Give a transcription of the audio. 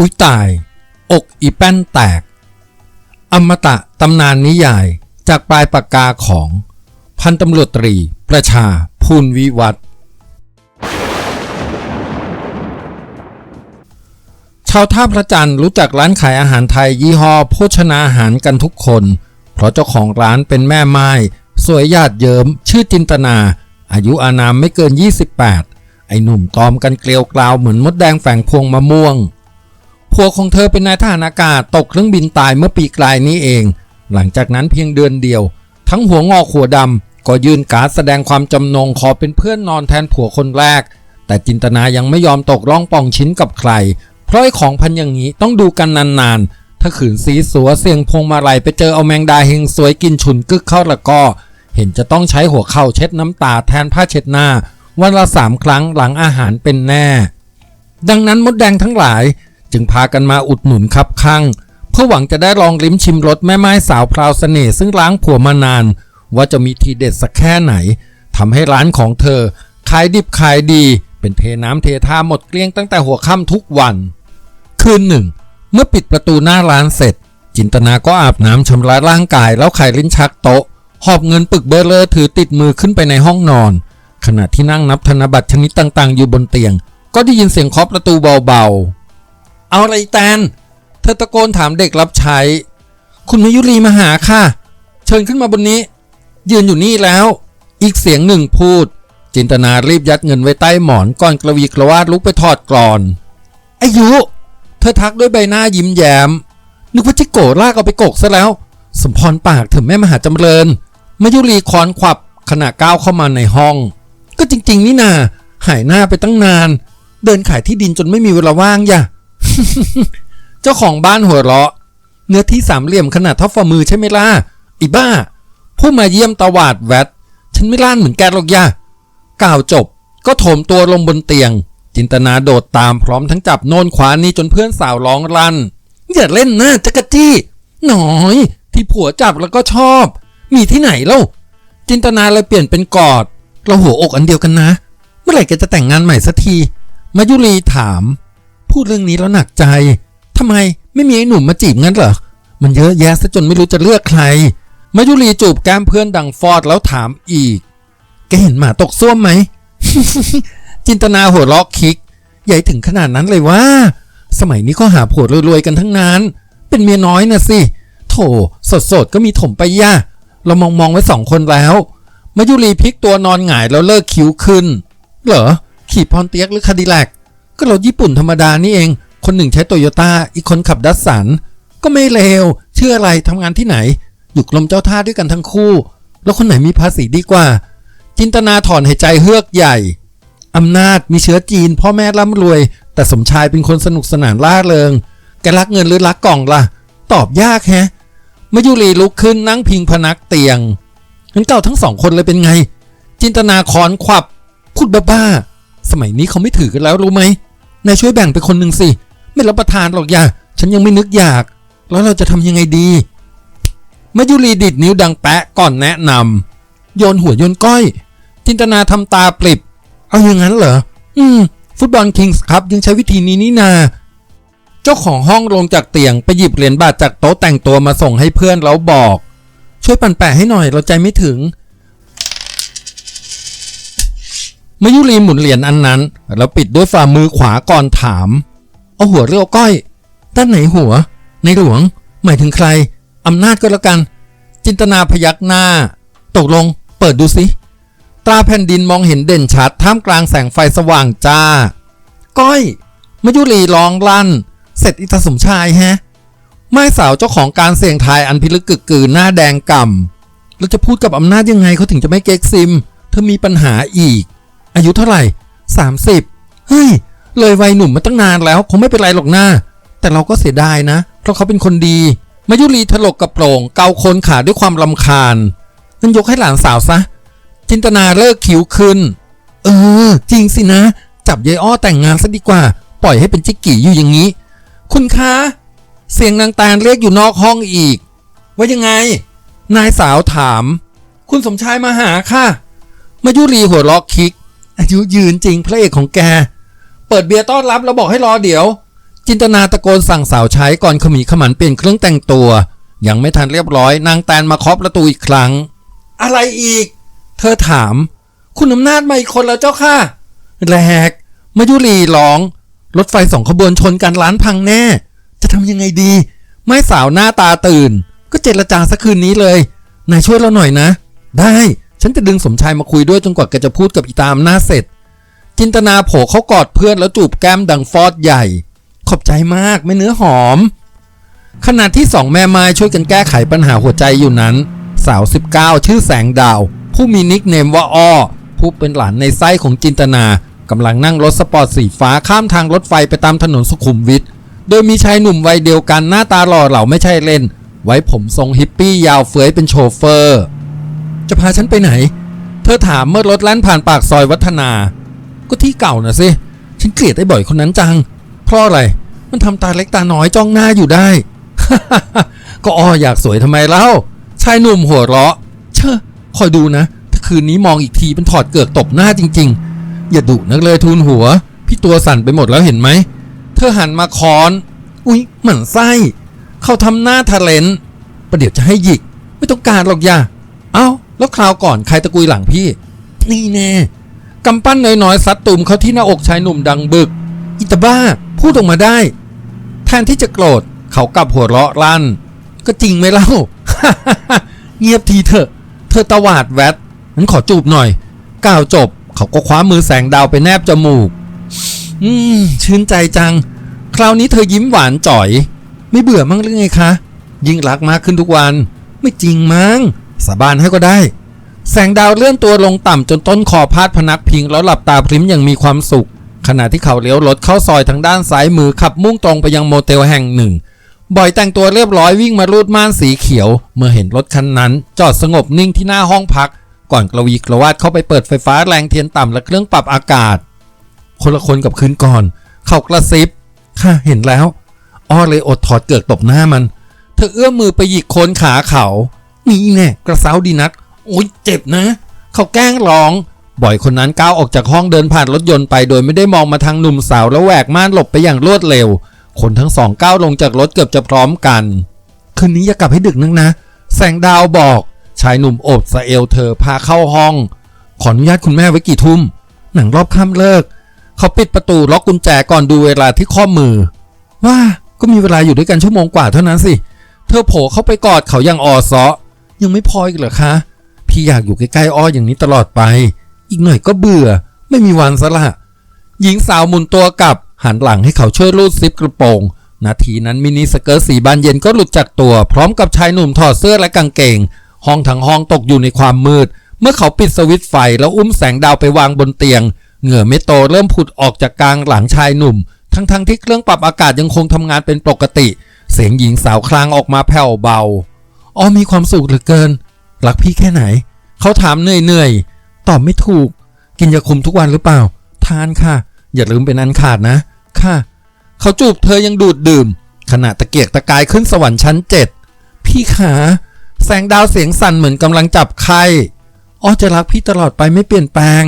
อุ้ยตาย อกอีแป้นแตก อมตะตำนานนิยายจากปลายปากกาของพันตำรวจตรี ประชาภูลวิวัฒน์ชาวท่าพระจันทร์รู้จักร้านขายอาหารไทยยี่ห้อโภชนาอาหารกันทุกคน เพราะเจ้าของร้านเป็นแม่ไม้สวยหยาดเยิมชื่อจินตนา อายุอานามไม่เกิน 28 ไอ้หนุ่มตอมกันเกลียวกราวเหมือนมดแดงแฝงพวงมะม่วง ผัวของเธอเป็นนายทหารอากาศตกเครื่องบินตายเมื่อปีกลายนี้เอง หลังจากนั้นเพียงเดือนเดียว ทั้งหัวงอกหัวดำก็ยื่นการแสดงความจำนงขอเป็นเพื่อนนอนแทนผัวคนแรก แต่จินตนายังไม่ยอมตกร่องป่องชิ้นกับใคร เพราะไอ้ของพันอย่างนี้ต้องดูกันนานๆ ถ้าขืนสีสัวเสียงพงมาลัยไปเจอเอาแมงดาเฮงสวยกินฉุนกึกเข้าละก็ เห็นจะต้องใช้หัวเข่าเช็ดน้ำตาแทนผ้าเช็ดหน้า วันละสามครั้งหลังอาหารเป็นแน่ ดังนั้นมดแดงทั้งหลาย จึงพากันมาอุดหนุนคับข้างเพื่อหวังจะได้ลองลิ้มชิมรสแม่ไม้สาวพราวเสน่ห์ซึ่งล้างผัวมานาน ว่าจะมีทีเด็ดสักแค่ไหนทำให้ร้านของเธอขายดิบขายดี เป็นเทน้ำเทท่าหมดเกลี้ยงตั้งแต่หัวค่ำทุกวัน คืนหนึ่ง เมื่อปิดประตูหน้าร้านเสร็จ จินตนาก็อาบน้ำชำระร่างกายแล้วไขลิ้นชักโต๊ะหอบเงินปึกเบอร์เลอร์ถือติดมือขึ้นไปในห้องนอน ขณะที่นั่งนับธนบัตรชนิดต่างๆ อยู่บนเตียง ก็ได้ยินเสียงเคาะประตูเบาๆ เอาอะไรแตน เธอตะโกนถามเด็กรับใช้ คุณมยุรีมาหาค่ะ เชิญขึ้นมาบนนี้ ยืนอยู่นี่แล้ว อีกเสียงหนึ่งพูด จินตนารีบยัดเงินไว้ใต้หมอนก่อนกระวีกระวาดลุกไปถอดกรอนอายุ เธอทักด้วยใบหน้ายิ้มแย้ม นึกว่าจิโกลากเอาไปโกกซะแล้ว สมพรปากถอะแม่มหาจำเริญมยุรีคอนขวับขณะก้าวเข้ามาในห้อง ก็จริง ๆ นี่นาหายหน้าไปตั้งนาน เดินขายที่ดินจนไม่มีเวลาว่างอย่า เจ้าของบ้านหัวเราะ เนื้อที่สามเหลี่ยมขนาดเท่าฝ่ามือใช่ไหมล่ะอีบ้า ผู้มาเยี่ยมตวาดแวดฉันไม่ล้านเหมือนแกหรอกย่ากล่าวจบก็โถมตัวลงบนเตียง จินตนาโดดตามพร้อมทั้งจับโนนขวานี้จนเพื่อนสาวร้องรัน อย่าเล่นนะจักรจี้ หน่อย ที่ผัวจับแล้วก็ชอบ มีที่ไหนเล่าจินตนาเลยเปลี่ยนเป็นกอด เราหัวอกอันเดียวกันนะ เมื่อไหร่แกจะแต่งงานใหม่สักที มายุรีถาม พูดเรื่องนี้แล้วหนักใจทำไมไม่มีไอ้หนุ่มมาจีบงั้นเหรอ มันเยอะแยะซะจนไม่รู้จะเลือกใคร มายุรีจูบแก้มเพื่อนดังฟอดแล้วถามอีก แกเห็นหมาตกส้วมไหม จินตนาหัวเราะคิก ใหญ่ถึงขนาดนั้นเลยว่า สมัยนี้ก็หาผัวรวยๆกันทั้งนั้น เป็นเมียน้อยนะสิ โถสดๆก็มีถมไปย่าเรามองมองๆไว้สองคนแล้ว มายุรีพลิกตัวนอนหงายแล้วเลิกคิ้วขึ้น เหรอ ขี่พรเตียกหรือคาดิแลก ก็รถญี่ปุ่นธรรมดานี่เอง คนหนึ่งใช้โตโยต้าอีกคนขับดัสสันก็ไม่เลวเชื่ออะไรทำงานที่ไหน อยู่กรมเจ้าท่าด้วยกันทั้งคู่ แล้วคนไหนมีภาษีดีกว่า จินตนาถอนหายใจเฮือกใหญ่อำนาจมีเชื้อจีน พ่อแม่ร่ำรวย แต่สมชายเป็นคนสนุกสนานล่าเริง แกรักเงินหรือรักกล่องล่ะ ตอบยากแฮะมายุรีลุกขึ้นนั่งพิงพนักเตียงงั้นเก่าทั้งสองคนเลยเป็นไง จินตนาคอนขวับพูดบ้าๆสมัยนี้เขาไม่ถือกันแล้วรู้ไหม นายช่วยแบ่งไปคนหนึ่งสิ ไม่รับประทานหรอกอย่าฉันยังไม่นึกอยาก แล้วเราจะทำยังไงดีมายุรีดิดนิ้วดังแปะก่อนแนะนำโยนหัวโยนก้อย จินตนาทำตาปริบ เอาอย่างนั้นเหรอ อืม ฟุตบอลคิงส์ครับยังใช้วิธีนี้นี่นา เจ้าของห้องลงจากเตียงไปหยิบเหรียญบาทจากโต๊ะแต่งตัวมาส่งให้เพื่อนแล้วบอก ช่วยปั่นแปะให้หน่อยเราใจไม่ถึง มายุรีหมุนเหรียญอันนั้น แล้วปิดด้วยฝ่ามือขวาก่อนถาม เอาหัวเรียวก้อย ด้านไหนหัว ในหลวง หมายถึงใคร อำนาจก็แล้วกัน จินตนาพยักหน้า ตกลง เปิดดูสิ ตาแผ่นดินมองเห็นเด่นชัด ท่ามกลางแสงไฟสว่างจ้า ก้อยมายุรีร้องลั่น เสร็จอิตาสมชายแฮะไม้สาวเจ้าของการเสี่ยงทายอันพิลึกกึกกือหน้าแดงก่ำแล้วจะพูดกับอำนาจยังไงเขาถึงจะไม่เก๊กซิม เธอมีปัญหาอีก อายุเท่าไหร่ 30 เฮ้ย เลยวัยหนุ่มมาตั้งนานแล้วคงไม่เป็นไรหรอกนะแต่เราก็เสียดายนะ เพราะเขาเป็นคนดีมายุรีถลกกระโปรงเกาโคนขาด้วยความลำคาญงั้นยกให้หลานสาวซะ จินตนาเลิกคิ้วขึ้น เออ จริงสินะ จับยายอ้อแต่งงานซะดีกว่า ปล่อยให้เป็นจิกกี่อยู่อย่างนี้ คุณคะ เสียงนางตาลเรียกอยู่นอกห้องอีก ว่ายังไง นายสาวถาม คุณสมชายมาหาค่ะ มายุรีหัวเราะคิก อายุยืนจริงพระเอกของแก เปิดเบียร์ต้อนรับแล้วบอกให้รอเดี๋ยว จินตนาตะโกนสั่งสาวใช้ก่อนขมีขมันเปลี่ยนเครื่องแต่งตัว ยังไม่ทันเรียบร้อย นางแตนมาเคาะประตูอีกครั้ง อะไรอีก เธอถาม คุณอำนาจมาอีกคนแล้วเจ้าค่ะแหลกมายุรีร้อง รถไฟสองขบวนชนกันร้านพังแน่ จะทำยังไงดี ไม่สาวหน้าตาตื่น ก็เจรจาสักคืนนี้เลยนายช่วยเราหน่อยนะ ได้ ฉันจะดึงสมชายมาคุยด้วยจนกว่าแกจะพูดกับอีตามหน้าเสร็จ จินตนาโผล่เขากอดเพื่อนแล้วจูบแก้มดังฟอดใหญ่ ขอบใจมากไม่เนื้อหอม ขณะที่สองแม่ไม้ช่วยกันแก้ไขปัญหาหัวใจอยู่นั้น สาว 19 ชื่อแสงดาว ผู้มีนิกเนมว่าอ้อผู้เป็นหลานในไส้ของจินตนากำลังนั่งรถสปอร์ตสีฟ้าข้ามทางรถไฟไปตามถนนสุขุมวิทโดยมีชายหนุ่มวัยเดียวกันหน้าตาหล่อเหลาไม่ใช่เล่น ไว้ผมทรงฮิปปี้ยาวเฟ้ยเป็นโชเฟอร์ จะพาฉันไปไหน เธอถามเมื่อรถแล่นผ่านปากซอยวัฒนา ก็ที่เก่านะสิ ฉันเกลียดไอ้บ่อยคนนั้นจัง เพราะอะไร มันทำตาเล็กตาน้อยจ้องหน้าอยู่ได้ ก็อ้ออยากสวยทำไมเล่า ชายหนุ่มหัวเราะ เชอคอยดูนะ ถ้าคืนนี้มองอีกทีเป็นถอดเกือกตบหน้าจริง ๆ อย่าดุนักเลยทูลหัว พี่ตัวสั่นไปหมดแล้วเห็นไหม เธอหันมาคอน อุ๊ยหมันไส้ เขาทำหน้าทะเลนประเดี๋ยวจะให้หยิก ไม่ต้องการหรอกอย่า เอ้า แล้วคราวก่อนใครตะกุยหลังพี่ นี่แน่กำปั้นน้อยๆซัดตุ่มเขาที่หน้าอกชายหนุ่มดังบึก อิตาบ้า พูดออกมาได้ แทนที่จะโกรธเขากลับหัวเราะลั่น ก็จริงไหมเล่า เงียบทีเถอะ เธอตวาดแวดนั้นขอจูบหน่อยก้าวจบ เขาก็คว้ามือแสงดาวไปแนบจมูก อืม ชื่นใจจัง คราวนี้เธอยิ้มหวานจ่อย ไม่เบื่อมั้งหรือไงคะ ยิ่งรักมากขึ้นทุกวัน ไม่จริงมั้ง สาบานให้ก็ได้ แสงดาวเลื่อนตัวลงต่ำจนต้นคอพาดพนักพิงแล้วหลับตาพริ้มอย่างมีความสุข ขณะที่เขาเลี้ยวรถเข้าซอยทางด้านซ้ายมือขับมุ่งตรงไปยังโมเตลแห่งหนึ่ง บ่อยแต่งตัวเรียบร้อยวิ่งมารูดม่านสีเขียว เมื่อเห็นรถคันนั้น จอดสงบนิ่งที่หน้าห้องพัก ก่อนกระวีกระวาดเข้าไปเปิดไฟฟ้าแรงเทียนต่ำและเครื่องปรับอากาศ คนละคนกับคืนก่อน เขากระซิบค่ะเห็นแล้วอ้อเลยอดถอดเกือกตบหน้ามัน เธอเอื้อมมือไปหยิกโคนขาเขา นี่แน่กระเซ้าดีนัก โอ๊ยเจ็บนะ เขาแกล้งร้อง บ่อยคนนั้นก้าวออกจากห้องเดินผ่านรถยนต์ไป โดยไม่ได้มองมาทางหนุ่มสาวแล้วแหวกม่านหลบไปอย่างรวดเร็ว คนทั้งสองก้าวลงจากรถเกือบจะพร้อมกัน คืนนี้อย่ากลับให้ดึกนักนะ แสงดาวบอก ชายหนุ่มโอบสะเอวเธอพาเข้าห้อง ขออนุญาตคุณแม่ไว้กี่ทุ่ม หนังรอบค่ำเลิก เขาปิดประตูล็อกกุญแจก่อนดูเวลาที่ข้อมือ ว่าก็มีเวลาอยู่ด้วยกันชั่วโมงกว่าเท่านั้นสิ เธอโผล่เข้าไปกอดเขาอย่างอ่อเซาะ ยังไม่พออีกเหรอคะ พี่อยากอยู่ใกล้ๆอ้ออย่างนี้ตลอดไป อีกหน่อยก็เบื่อ ไม่มีวันซะละหญิงสาวหมุนตัวกลับ หันหลังให้เขาช่วยรูดซิปกระโปรงนาทีนั้นมินิสเกิร์ตสีบานเย็นก็หลุดจากตัว พร้อมกับชายหนุ่มถอดเสื้อและกางเกง ห้องทั้งห้องตกอยู่ในความมืด เมื่อเขาปิดสวิตช์ไฟแล้วอุ้มแสงดาวไปวางบนเตียง เหงื่อเมดโตเริ่มผุดออกจากกลางหลังชายหนุ่ม ทั้งๆที่เครื่องปรับอากาศยังคงทำงานเป็นปกติ เสียงหญิงสาวคลางออกมาแผ่วเบา อ๋อมีความสุขเหลือเกิน รักพี่แค่ไหน เขาถามเหนื่อยๆ ตอบไม่ถูก กินยาคุมทุกวันหรือเปล่า ทานค่ะ อย่าลืมเป็นอันขาดนะ ค่ะ เขาจูบเธอยังดูดดื่ม ขณะตะเกียกตะกายขึ้นสวรรค์ชั้นเจ็ดพี่ขาแสงดาวเสียงสั่นเหมือนกำลังจับไข้อ้อจะรักพี่ตลอดไปไม่เปลี่ยนแปลง